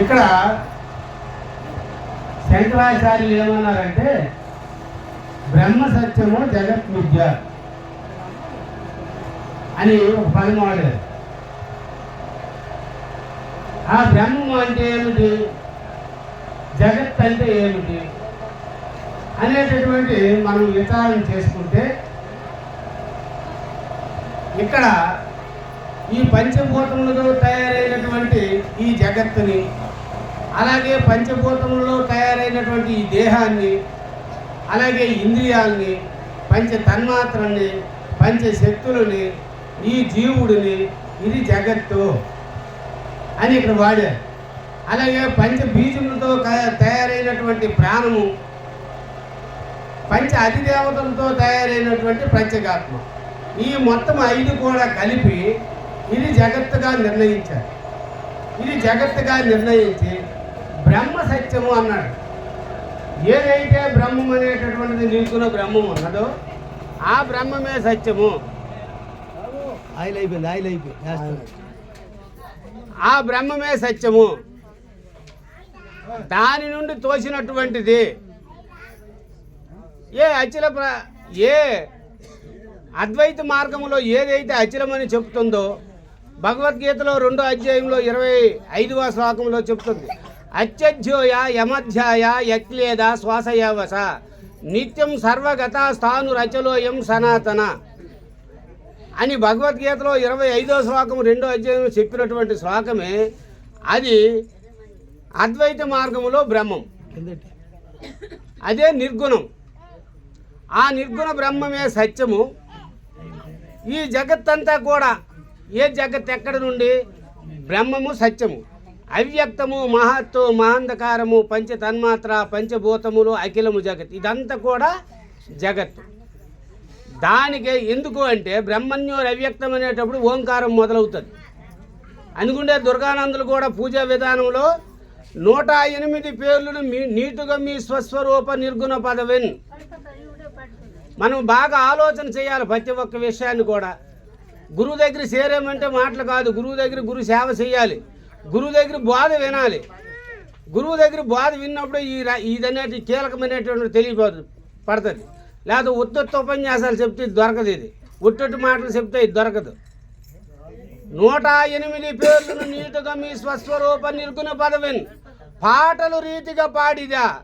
ఇక్కడ శంకరాచార్యులు ఏమన్నారంటే బ్రహ్మ సత్యము జగత్ విద్య అని ఒక పని వాడారు. ఆ బ్రహ్మం అంటే ఏమిటి? జగత్ అంటే ఏమిటి? అనేటటువంటి మనం విచారం చేసుకుంటే ఇక్కడ ఈ పంచభూతములతో తయారైనటువంటి ఈ జగత్తుని అలాగే పంచభూతములలో తయారైనటువంటి ఈ దేహాన్ని అలాగే ఇంద్రియాలని పంచ తన్మాత్రల్ని పంచశక్తులని ఈ జీవుడిని ఇది జగత్తు అని ఇక్కడ వాడారు. అలాగే పంచ బీజములతో తయారైనటువంటి ప్రాణము పంచ అధిదేవతలతో తయారైనటువంటి ప్రత్యేగాత్మ ఈ మొత్తం ఐదు కూడా కలిపి ఇది జగత్తుగా నిర్ణయించారు. ఇది జగత్తుగా నిర్ణయించి బ్రహ్మ సత్యము అన్నాడు. ఏదైతే బ్రహ్మం అనేటటువంటిది నీకున్న బ్రహ్మం ఉన్నదో ఆ బ్రహ్మమే సత్యము. ఆయిల్ అయిపోయింది ఆయిల్ అయిపోయింది. ఆ బ్రహ్మమే సత్యము. దాని నుండి తోసినటువంటిది ఏ అచల ప్ర ఏ అద్వైత మార్గంలో ఏదైతే అచలమని చెప్తుందో భగవద్గీతలో రెండో అధ్యాయంలో ఇరవై ఐదవ శ్లోకంలో చెప్తుంది. అత్యధ్యోయ యమధ్యాయ యక్లేద శ్వాసయావస. నిత్యం సర్వగత స్థాను రచలోయం సనాతన. అని భగవద్గీతలో ఇరవై ఐదో శ్లోకం రెండో అధ్యాయంలో చెప్పినటువంటి శ్లోకమే అది అద్వైత మార్గములో బ్రహ్మం. అదే నిర్గుణం. ఆ నిర్గుణ బ్రహ్మమే సత్యము. ఈ జగత్తంతా కూడా ఏ జగత్ ఎక్కడి నుండి? బ్రహ్మము సత్యము. అవ్యక్తము మహత్తు మహాంధకారము పంచ తన్మాత్ర పంచభూతములు అఖిలము జగత్. ఇదంతా కూడా జగత్. దానికి ఎందుకు అంటే బ్రహ్మణ్యోరు అవ్యక్తం అనేటప్పుడు ఓంకారం మొదలవుతుంది. అనుకుంటే దుర్గానందులు కూడా పూజా విధానంలో నూట ఎనిమిది పేర్లను మీ నీటుగా మీ స్వస్వరూప నిర్గుణ పదవిన్. మనం బాగా ఆలోచన చేయాలి ప్రతి ఒక్క విషయాన్ని కూడా. గురువు దగ్గర చేరేమంటే మాటలు కాదు. గురువు దగ్గర గురు సేవ చేయాలి. గురువు దగ్గర బోధ వినాలి. గురువు దగ్గర బోధ విన్నప్పుడు ఈ ర- ఇదనేటి కీలకమైనటువంటి తెలియపోదు పడుతుంది. లేదా ఉత్తట్టు ఉపన్యాసాలు చెప్తే ఇది దొరకదు ఇది. ఉట్టొట్టు మాటలు చెప్తే ఇది దొరకదు. నూట ఎనిమిది పేర్లను నీటుగా మీ స్వస్వరూప నిర్గుణ పదవిన్. పాటలు రీతిగా పాడిదా.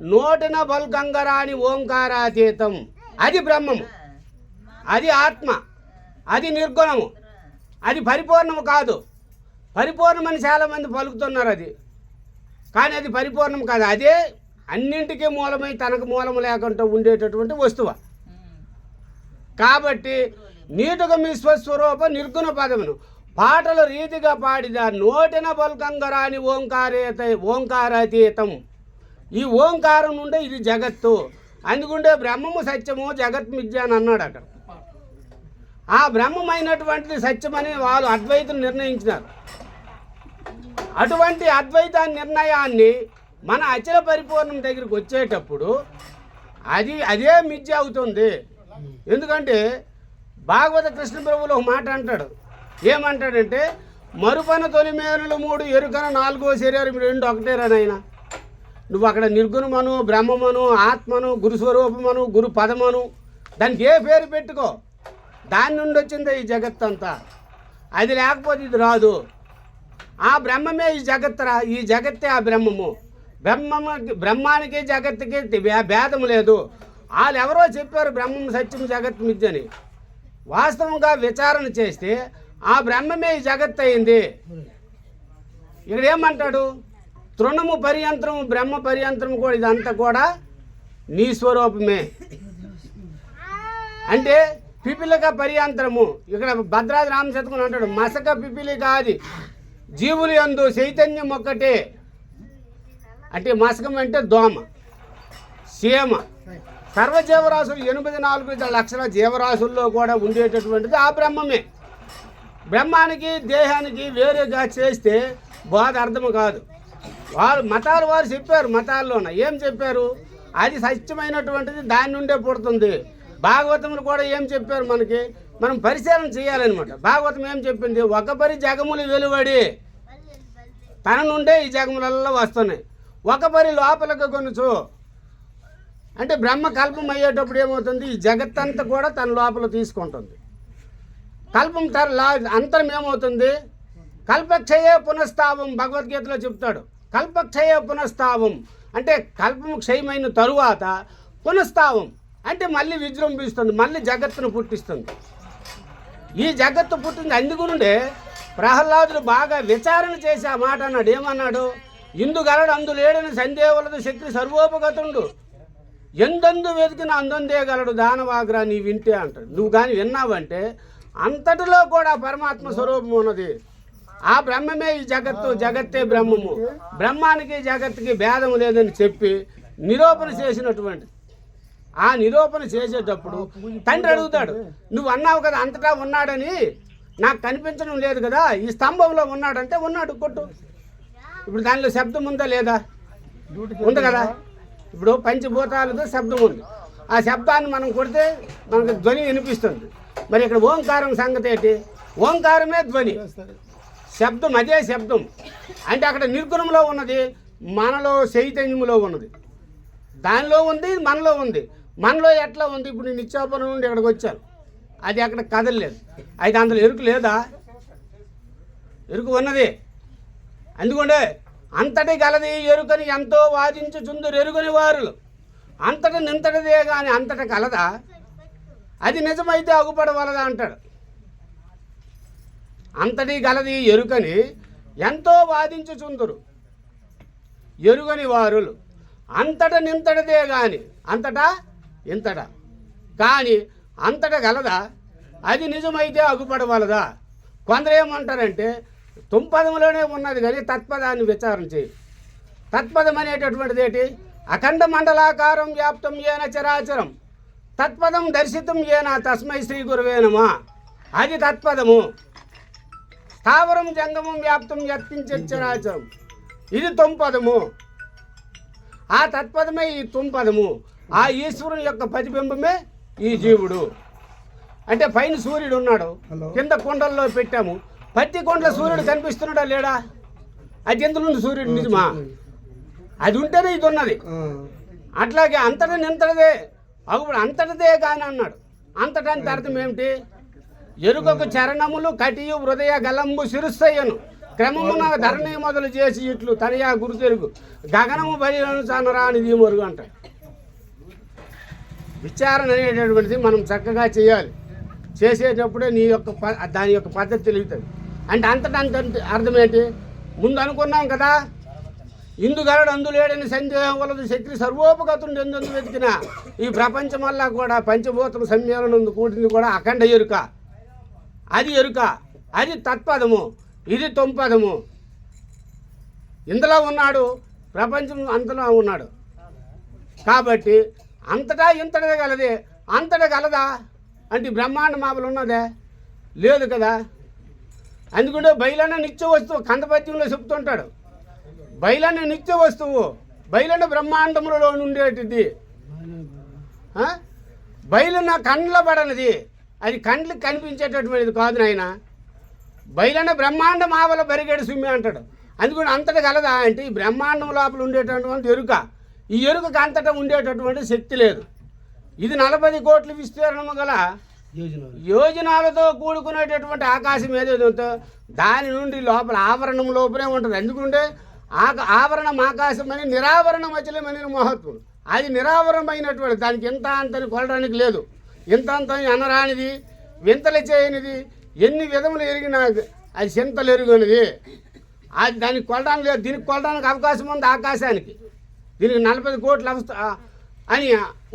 నోటిన బల్గంగరాని ఓంకారాతీతం. అది బ్రహ్మము. అది ఆత్మ. అది నిర్గుణము. అది పరిపూర్ణము కాదు. పరిపూర్ణమని చాలామంది పలుకుతున్నారు అది. కానీ అది పరిపూర్ణం కాదు. అదే అన్నింటికీ మూలమై తనకు మూలము లేకుండా ఉండేటటువంటి వస్తువు. కాబట్టి నీటుగా మీ స్వస్వరూప నిర్గుణ పదమును పాటలు రీతిగా పాడిదా నోటిన బల్కంగరాని ఓంకారేత ఓంకారాతీతం. ఈ ఓంకారం నుండే ఇది జగత్తు. అందుకుంటే బ్రహ్మము సత్యము జగత్ మిథ్య అని అన్నాడు అక్కడ. ఆ బ్రహ్మమైనటువంటిది సత్యమని వాళ్ళు అద్వైతం నిర్ణయించినారు. అటువంటి అద్వైత నిర్ణయాన్ని మన అచల పరిపూర్ణం దగ్గరికి వచ్చేటప్పుడు అది అదే మిథ్య అవుతుంది. ఎందుకంటే భాగవత కృష్ణ ప్రభువులు ఒక మాట అంటాడు. ఏమంటాడంటే మరుపన తొలి మేనులు మూడు ఎరుకన నాలుగో శరీరం రెండు ఒకటేరా నాయన. నువ్వు అక్కడ నిర్గుణమను బ్రహ్మమను ఆత్మను గురుస్వరూపమను గురు పదమను దానికి ఏ పేరు పెట్టుకో. దాని నుండి వచ్చింది ఈ జగత్తంతా? అది లేకపోతే ఇది రాదు. ఆ బ్రహ్మమే ఈ జగత్తరా ఈ జగత్తే ఆ బ్రహ్మము. బ్రహ్మము బ్రహ్మానికి జగత్తుకి భేదము భేదం లేదు. వాళ్ళు ఎవరో చెప్పారు బ్రహ్మం సత్యం జగత్ మిద్యని వాస్తవంగా విచారణ చేస్తే ఆ బ్రహ్మమే ఈ జగత్ అయింది. ఇక్కడ ఏమంటాడు తృణము పర్యంత్రము బ్రహ్మ పర్యంత్రము కూడా ఇదంతా కూడా నీ స్వరూపమే. అంటే పిపిలిక పర్యాంతరము. ఇక్కడ భద్రాది రామశతకుని అంటాడు మసక పిపిలిక అది. జీవులు యందు చైతన్యం ఒక్కటే. అంటే మసకం అంటే దోమ సీమ సర్వజీవరాశులు ఎనిమిది నాలుగు లక్షల జీవరాశుల్లో కూడా ఉండేటటువంటిది ఆ బ్రహ్మమే. బ్రహ్మానికి దేహానికి వేరేగా చేస్తే బాధ అర్థం కాదు. వారు మతాలు వారు చెప్పారు మతాల్లోన. ఏం చెప్పారు? అది సత్యమైనటువంటిది దాని నుండే పుడుతుంది. భాగవతములు కూడా ఏం చెప్పారు మనకి? మనం పరిశీలన చేయాలన్నమాట. భాగవతం ఏం చెప్పింది? ఒకపరి జగములు వెలువడి తన నుండే ఈ జగములలో వస్తున్నాయి. ఒకపరి లోపలికి కొనుచు. అంటే బ్రహ్మ కల్పం అయ్యేటప్పుడు ఏమవుతుంది? ఈ జగత్తంతా కూడా తన లోపల తీసుకుంటుంది. కల్పం తర అంతరం ఏమవుతుంది? కల్పక్షయే పునఃస్థావం భగవద్గీతలో చెప్తాడు. కల్పక్షయే పునఃస్థావం. అంటే కల్పం క్షయమైన తరువాత పునఃస్థావం. అంటే మళ్ళీ విజృంభిస్తుంది మళ్ళీ జగత్తును పుట్టిస్తుంది. ఈ జగత్తు పుట్టింది అందుకునుండే ప్రహ్లాదుడు బాగా విచారణ చేసి ఆ మాట అన్నాడు. ఏమన్నాడు? ఇందుగలడు అందు లేడని సందేహలదు శక్తి సర్వోపగతుండు. ఎందందు వెతికిన అందందేగలడు దానవాగ్రా నీ వింటే అంటాడు. నువ్వు కానీ విన్నావంటే అంతటిలో కూడా పరమాత్మ స్వరూపం ఉన్నది. ఆ బ్రహ్మమే ఈ జగత్తు జగత్తే బ్రహ్మము. బ్రహ్మానికి జగత్తుకి భేదం లేదని చెప్పి నిరూపణ చేసినటువంటి ఆ నిరూపణ చేసేటప్పుడు తండ్రి అడుగుతాడు నువ్వు అన్నావు కదా అంతటా ఉన్నాడని నాకు కనిపించడం లేదు కదా ఈ స్తంభంలో ఉన్నాడంటే ఉన్నాడు కొట్టు. ఇప్పుడు దానిలో శబ్దం ఉందా లేదా? ఉంది కదా. ఇప్పుడు పంచభూతాలతో శబ్దం ఉంది. ఆ శబ్దాన్ని మనం కొడితే మనకు ధ్వని వినిపిస్తుంది. మరి ఇక్కడ ఓంకారం సంగతి ఏంటి? ఓంకారమే ధ్వని. శబ్దం అదే శబ్దం. అంటే అక్కడ నిర్గుణంలో ఉన్నది మనలో చైతన్యంలో ఉన్నది. దానిలో ఉంది మనలో ఉంది. మనలో ఎట్లా ఉంది? ఇప్పుడు నేను ఇచ్చాపురం నుండి ఇక్కడికి వచ్చాను. అది అక్కడ కదలలేదు అయితే అందులో ఎరుకు లేదా? ఎరుకు ఉన్నది. అందుకంటే అంతటి గలది ఎరుకని ఎంతో వాదించుచుందు ఎరుగని వారులు. అంతటి నింతటిదే కానీ అంతట కలదా? అది నిజమైతే అగుపడవలదా అంటాడు. అంతటి గలది ఎరుకని ఎంతో వాదించుచుందురు ఎరుగని వారులు. అంతట నింతటిదే కానీ అంతటా ఇంతట. కానీ అంతట గలదా అది నిజమైతే అగుపడవలదా? కొందరు ఏమంటారంటే తుంపదములోనే ఉన్నది కానీ తత్పదాన్ని విచారణ చేయి తత్పదం అనేటటువంటిది ఏంటి? అఖండ మండలాకారం వ్యాప్తం ఏన చరాచరం. తత్పదం దర్శితం ఏనా తస్మై శ్రీ గురువేనమా అది తత్పదము. స్థావరం జంగమం వ్యాప్తం యత్కించే చరాచరం. ఇది తొంపదము. ఆ తత్పదమే ఈ తుంపదము. ఆ ఈశ్వరుని యొక్క ప్రతిబింబమే ఈ జీవుడు. అంటే పైన సూర్యుడు ఉన్నాడు. కింద కొండల్లో పెట్టాము. పత్తి కొండల సూర్యుడు కనిపిస్తున్నాడా లేడా? అది ఎందులో సూర్యుడు? నిజమా? అది ఉంటేనే ఇది ఉన్నది. అట్లాగే అంతటా నింతటిదే. అప్పుడు అంతటిదే కాని అన్నాడు. అంతటానికి అర్థం ఏమిటి? ఎరుకకు చరణములు కటియు హృదయ గలంబు శిరుస్తయ్యను క్రమమున ధరణి మొదలు చేసి ఇట్లు తనయా గురుతెరుగు. గగనము బలిలను చనరాని దీమరుగు అంటాడు. విచారణ అనేటటువంటిది మనం చక్కగా చేయాలి. చేసేటప్పుడే నీ యొక్క ప- దాని యొక్క పద్ధతి తెలుగుతుంది. అంటే అంతటా అర్థం ఏంటి? ముందు అనుకున్నాం కదా ఇందుగలడు అందులేడని సందేహం వలదు శక్తి సర్వోపగతుండి ఎందు వెతికిన. ఈ ప్రపంచమల్లా కూడా పంచభూతం సమ్మేళనం కూడింది కూడా అఖండ ఎరుక. అది ఎరుక. అది తత్పదము. ఇది తొంపదము. ఇందులో ఉన్నాడు ప్రపంచం అంతలో ఉన్నాడు. కాబట్టి అంతటా ఇంతటా గలది? అంతటా గలదా? అంటే బ్రహ్మాండ మాపలు ఉన్నదే? లేదు కదా? అందుకుంటే బయలన్న నిత్య వస్తువు కందపద్యంలో చెప్తుంటాడు. బయలన్న నిత్య వస్తువు బయలన్న బ్రహ్మాండములలో ఉండేటిది బయలున్న బయలు నా కండ్ల పడనిది. అది కండ్లకు కనిపించేటటువంటిది కాదు నాయన. బయలన్న బ్రహ్మాండ మావల బరిగేడు సుమ్మి అంటాడు. అందుకని అంతటి గలదా? అంటే ఈ బ్రహ్మాండం లోపల ఉండేటటువంటి ఎరుక. ఈ ఎరుకకు అంతటా ఉండేటటువంటి శక్తి లేదు. ఇది నలభై కోట్ల విస్తీర్ణము గల యోజన యోజనాలతో కూడుకునేటటువంటి ఆకాశం ఏదైతే ఉందో దాని నుండి లోపల ఆవరణం లోపలే ఉంటుంది. ఎందుకంటే ఆక ఆవరణం ఆకాశం అని నిరావరణం అచలమని మహత్వం. అది నిరావరణమైనటువంటి దానికి ఎంత అంతని కొలడానికి లేదు. ఇంత అంత అని అనరానిది వింతలు చేయనిది ఎన్ని విధములు ఎరిగినా అది చింతలు ఎరుగనిది. అది దానికి కొలడానికి లేదు. దీనికి కొలడానికి అవకాశం ఉంది ఆకాశానికి. దీనికి నలభై కోట్ల అవస్థ అని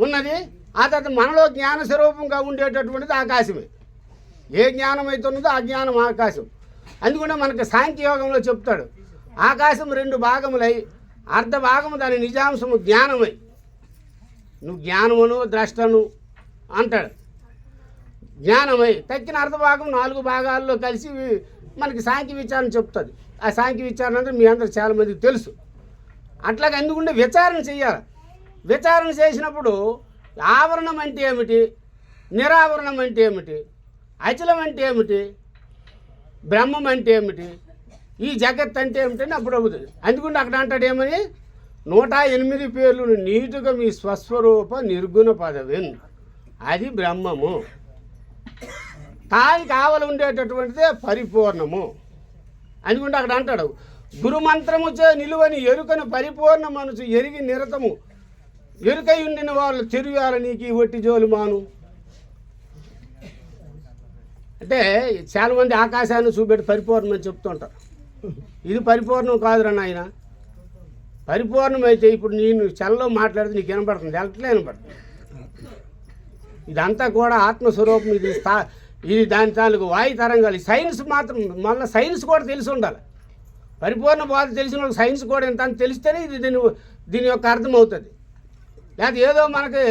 ఉన్నది. ఆ తర్వాత మనలో జ్ఞాన స్వరూపంగా ఉండేటటువంటిది ఆకాశమే. ఏ జ్ఞానం అయితే ఉన్నదో ఆ జ్ఞానం ఆకాశం. అందుకనే మనకు సాంఖ్యయోగంలో చెప్తాడు ఆకాశం రెండు భాగములై అర్ధ భాగము దాని నిజాంశము జ్ఞానమై. నువ్వు జ్ఞానమును ద్రష్టను అంటాడు. జ్ఞానమై తక్కిన అర్ధభాగం నాలుగు భాగాల్లో కలిసి మనకి సాంఖ్య విచారణ చెప్తుంది. ఆ సాంఖ్య విచారణ అంటే మీ అందరు చాలామందికి తెలుసు. అట్లాగే అందుకుంటే విచారణ చేయాలి. విచారణ చేసినప్పుడు ఆవరణం అంటే ఏమిటి? నిరావరణం అంటే ఏమిటి? అచలం అంటే ఏమిటి? బ్రహ్మం అంటే ఏమిటి? ఈ జగత్ అంటే ఏమిటని అప్పుడు అవుతుంది అందుకుంటే అక్కడ అంటాడు ఏమని? నూట ఎనిమిది పేర్లు నీటుగా మీ స్వస్వరూప నిర్గుణ పదవిన్. అది బ్రహ్మము. తాయి కావలి ఉండేటటువంటిదే పరిపూర్ణము. అందుకుంటే అక్కడ అంటాడు గురుమంత్రము చే నిలువని ఎరుకను పరిపూర్ణ మనసు ఎరిగి నిరతము. ఎరుకై ఉండిన వాళ్ళు చెరువాల నీకు ఒట్టి జోలు మాను. అంటే చాలామంది ఆకాశాన్ని చూపెట్టి పరిపూర్ణమని చెప్తుంటారు. ఇది పరిపూర్ణం కాదురా నాయన. పరిపూర్ణమైతే ఇప్పుడు నేను చల్లలో మాట్లాడితే నీకు వినపడుతుంది ఎలట్లే వినపడుతుంది ఇదంతా కూడా ఆత్మస్వరూపం. ఇది స్థా ఇది దాని తాలూకు వాయు తరంగాలు సైన్స్ మాత్రం మళ్ళీ సైన్స్ కూడా తెలిసి ఉండాలి. పరిపూర్ణ బాధ తెలిసిన వాళ్ళకి సైన్స్ కూడా ఇంత తెలిస్తేనే ఇది దీని దీని యొక్క అర్థం అవుతుంది లేకపోతే ఏదో మనకి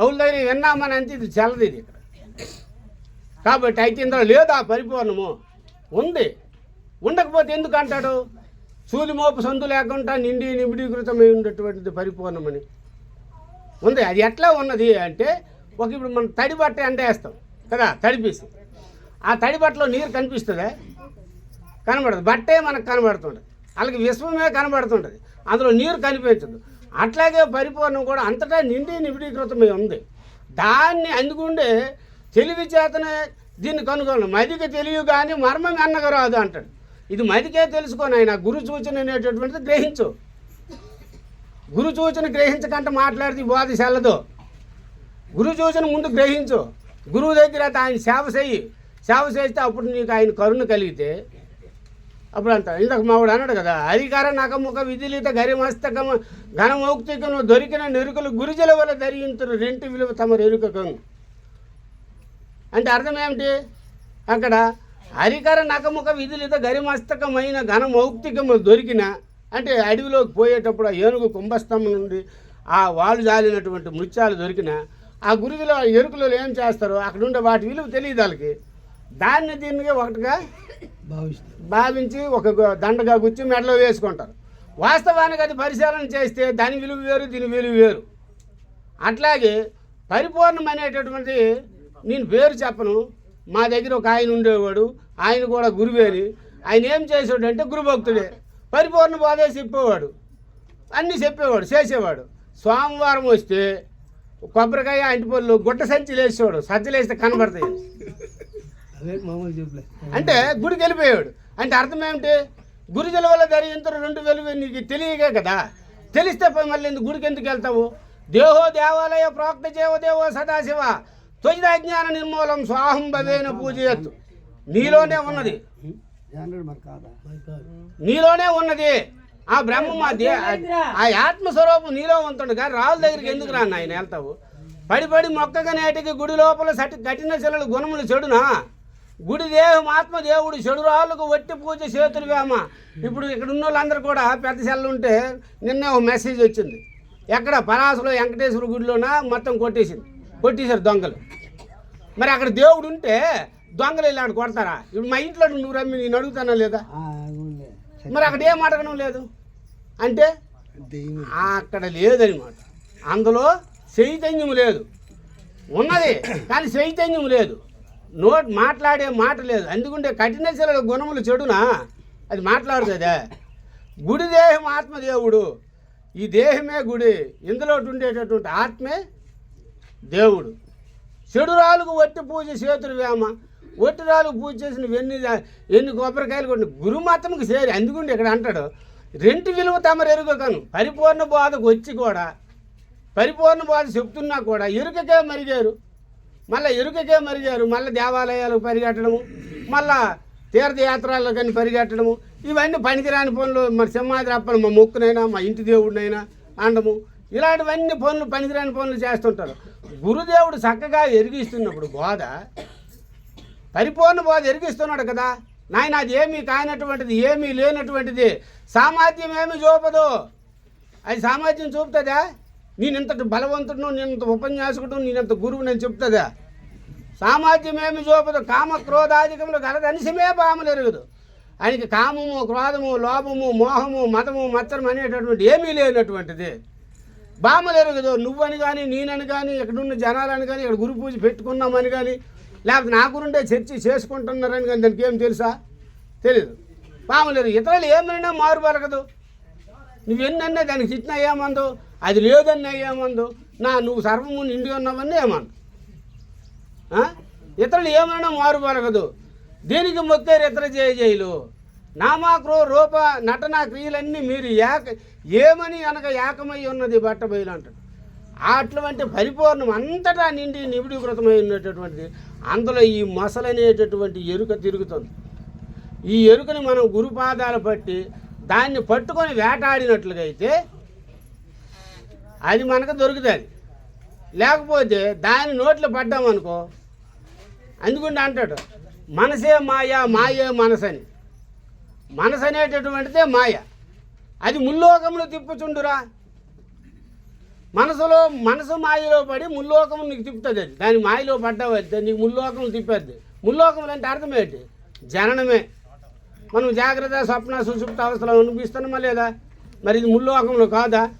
ఎవరి దగ్గర విన్నామని అంతే ఇది చల్లదు ఇది ఇక్కడ. కాబట్టి అయితే ఇందులో లేదా పరిపూర్ణము. ఉంది. ఉండకపోతే ఎందుకు అంటాడు? సందు లేకుండా నిండి నిమిడీకృతమై ఉన్నటువంటిది పరిపూర్ణమని. ఉంది. అది ఎట్లా ఉన్నది అంటే ఒక ఇప్పుడు మనం తడి బట్ట ఎండేస్తాం కదా తడిపేసి. ఆ తడి బట్టలో నీరు కనిపిస్తుందా? కనబడదు. బట్టే మనకు కనబడుతుంటుంది. అలాగే విశ్వమే కనబడుతుంటుంది. అందులో నీరు కనిపించదు. అట్లాగే పరిపూర్ణం కూడా అంతటా నిండి నిబిడీకృతమై ఉంది. దాన్ని అందుకుండే తెలివి చేతనే దీన్ని కనుగొనడం మదికి తెలియ కానీ మర్మం అన్నగా రాదు అంటాడు. ఇది మదికే తెలుసుకొని ఆయన గురు సూచన అనేటటువంటిది గ్రహించు. గురు సూచన గ్రహించకంటే మాట్లాడితే ఈ బోధ చెల్లదు గురు సూచన ముందు గ్రహించు. గురువు దగ్గర ఆయన సేవ చెయ్యి. సేవ చేస్తే అప్పుడు నీకు ఆయన కరుణ కలిగితే అప్పుడు అంత ఇంతకు మావాడు అన్నాడు కదా అధికార నకముఖ విధిలిత గరిమస్తకము ఘనమౌక్తికను దొరికిన నెరుకలు గురుజల వల్ల ధరింతురు రెంటి విలువ తమ ఎరుకకు అంటే అర్థం ఏమిటి? అక్కడ అధికార నకముఖ విధులిత గరిమస్తకమైన ఘనమౌక్తికము దొరికిన అంటే అడవిలోకి పోయేటప్పుడు ఆ ఏనుగు కుంభస్తంభం నుండి ఆ వాళ్ళు జాలినటువంటి మృత్యాలు దొరికిన ఆ గురుజుల ఎరుకులలో ఏం చేస్తారో అక్కడ ఉండే వాటి విలువ తెలియదు వాళ్ళకి. దాన్ని దీనికి ఒకటిగా భావించి ఒక దండగా గుచ్చి మెడలో వేసుకుంటారు. వాస్తవానికి అది పరిశీలన చేస్తే దాని విలువ వేరు దీని విలువ వేరు. అట్లాగే పరిపూర్ణమైనటువంటి నేను పేరు చెప్పను. మా దగ్గర ఒక ఆయన ఉండేవాడు. ఆయన కూడా గురువేని ఆయన ఏం చేసేవాడు అంటే గురుభక్తుడే. పరిపూర్ణ బోధే చెప్పేవాడు. అన్నీ చెప్పేవాడు చేసేవాడు. సోమవారం వస్తే కొబ్బరికాయ అంటిపళ్ళు గుట్ట సంచి లేచేవాడు సజ్జలేస్తే కనబడతాయి. అంటే గుడికి వెళ్ళిపోయాడు అంటే అర్థం ఏమిటి? గురుజుల వల్ల ధరించరు రెండు వెలుగు నీకు తెలియగే కదా. తెలిస్తే పోయి మళ్ళీ ఎందుకు గుడికి ఎందుకు వెళ్తావు? దేహో దేవాలయ ప్రోక్త దేవదేవో సదాశివ. త్వజిత అజ్ఞాన నిర్మూలం స్వాహం భవేన పూజయత్తు. నీలోనే ఉన్నది. నీలోనే ఉన్నది. ఆ బ్రహ్మం ఆ ఆత్మస్వరూపం నీలో ఉంటుండగా రాళ్ళ దగ్గరికి ఎందుకు రా ఆయన వెళ్తావు? పడి పడి మొక్కగా నేటికి గుడి లోపల సటి కఠిన శిలలు గుణములు చెడునా? గుడి దేహం ఆత్మ దేవుడు చెడు రాళ్ళకు వట్టి పూజ చేతులు వేమ ఇప్పుడు ఇక్కడ ఉన్న వాళ్ళందరూ కూడా పెద్ద సెల్లు ఉంటే నిన్నే ఒక మెసేజ్ వచ్చింది. ఎక్కడ పలాసలో వెంకటేశ్వర గుడిలోన? మొత్తం కొట్టేసింది. కొట్టేశారు దొంగలు. మరి అక్కడ దేవుడు ఉంటే దొంగలు ఇలాంటి కొడతారా? ఇప్పుడు మా ఇంట్లో నువ్వు రమ్మి నేను అడుగుతానా లేదా. మరి అక్కడ ఏం అడగడం లేదు? అంటే అక్కడ లేదనమాట. అందులో చైతన్యం లేదు. ఉన్నది కానీ చైతన్యం లేదు. నోటి మాట్లాడే మాట లేదు. అందుకుంటే కఠిన శిల గుణములు చెడునా? అది మాట్లాడుతుందా? గుడి దేహం ఆత్మదేవుడు. ఈ దేహమే గుడి. ఇందులో ఉండేటటువంటి ఆత్మే దేవుడు. చెడురాలకు వట్టి పూజ చేతులు వేమ. ఒట్టిరాలకు పూజ చేసిన ఎన్ని ఎన్ని కొబ్బరికాయలు కొన్ని గురుమతంకి చేరి. అందుకుంటే ఇక్కడ అంటాడు రెంటి విలువ తమరెరుగకను పరిపూర్ణ బోధకు వచ్చి కూడా పరిపూర్ణ బోధ చెప్తున్నా కూడా ఎరుకకే మరిగారు. మళ్ళీ ఎరుకకే మరిగారు మళ్ళీ దేవాలయాలకు పరిగెట్టడము మళ్ళా తీర్థయాత్రలు కానీ పరిగెట్టడము. ఇవన్నీ పనికిరాని పనులు. మరి సింహాద్రి అప్పలు మా మొక్కునైనా మా ఇంటి దేవుడినైనా అండము ఇలాంటివన్నీ పనులు పనికిరాని పనులు చేస్తుంటారు. గురుదేవుడు చక్కగా ఎరిగిస్తున్నప్పుడు బోధ పరిపూర్ణ బోధ ఎరిగిస్తున్నాడు కదా. నాయన అది ఏమీ కానటువంటిది ఏమీ లేనటువంటిది. సామర్థ్యం ఏమి చూపదు. అది సామర్థ్యం చూపుతుందా? నేనింతటి బలవంతుడు నేను ఇంత ఉపన్యాసకుడు నేనంత గురువు నేను చెప్తుందా సామర్థ్యం చూపదు కామ క్రోధాధికములు గలదనిసమే పాములు ఎరుగుదు. ఆయనకి కామము క్రోధము లోభము మోహము మతము మత్సరం అనేటటువంటి ఏమీ లేనటువంటిది. బామలు ఎరగదు. నువ్వని కానీ నేనని కానీ ఇక్కడున్న జనాలని కానీ ఇక్కడ గురు పూజ పెట్టుకున్నామని కానీ లేకపోతే నా గురుండే చర్చ చేసుకుంటున్నారని కానీ దానికి ఏం తెలుసా? తెలియదు తెలీదు ఎరగదు ఇతరులు ఏమైనా మారు పలకదు నువ్వెన్నన్నా దానికి తిట్టినా ఏమందు? అది లేదన్న ఏమందు? నా నువ్వు సర్వము నిండి ఉన్నావని ఏమను ఇతరులు ఏమైనా మారు పలకదు దీనికి మొత్తం ఇతర చేయజేయులు నామాక్రో రూప నటన క్రియలన్నీ మీరు ఏక ఏమని అనక ఏకమై ఉన్నది బట్ట బయలు అంటాడు. అటువంటి పరిపూర్ణం అంతటా నిండి నిబిడీకృతమై ఉన్నటువంటిది అందులో ఈ మొసలనేటటువంటి ఎరుక తిరుగుతుంది. ఈ ఎరుకని మనం గురుపాదాలు పట్టి దాన్ని పట్టుకొని వేటాడినట్లుగా అయితే అది మనకు దొరుకుతుంది. లేకపోతే దాని నోట్లో పడ్డామనుకో అందుకుండా అంటాడు మనసే మాయ మాయే మనసని. మనసు అనేటటువంటిదే మాయ. అది ముల్లోకములు తిప్పుచుండురా. మనసులో మనసు మాయలో పడి ముల్లోకం నీకు తిప్పుతుంది అది. దాని మాయలో పడ్డావు నీకు ముల్లోకములు తిప్పేది ముల్లోకములు అంటే అర్థం ఏంటి? జననమే. మనం జాగ్రత్త స్వప్న సుషుప్త అవసరం అనిపిస్తున్నామా లేదా? మరి ఇది ముల్లోకములు కాదా?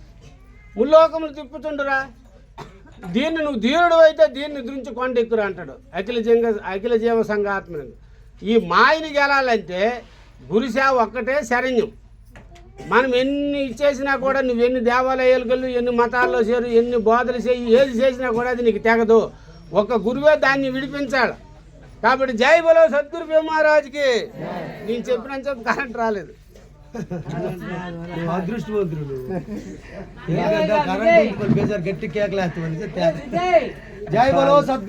ముల్లోకములు తిప్పుతుండురా. దీన్ని నువ్వు ధీరుడు అయితే దీన్ని గురించి కొండెక్కురా అంటాడు. అఖిల జంగ అఖిల జీవ సంఘాత్మని ఈ మాయని గెలాలంటే గురిసేవ ఒక్కటే శరణ్యం. మనం ఎన్ని ఇచ్చేసినా కూడా నువ్వు ఎన్ని దేవాలయాలు గెలు ఎన్ని మతాల్లో చేరు ఎన్ని బోధలు చేయి ఏది చేసినా కూడా అది నీకు తెగదు. ఒక గురువే దాన్ని విడిపించాడు. కాబట్టి జై బలో సద్గురు భీమారాజుకి. నేను చెప్పిన చెప్పి కరెంట్ రాలేదు. అదృష్టవంతుడు బేజారు గట్టి కేకలేస్తామని జై బలో సద్గురు.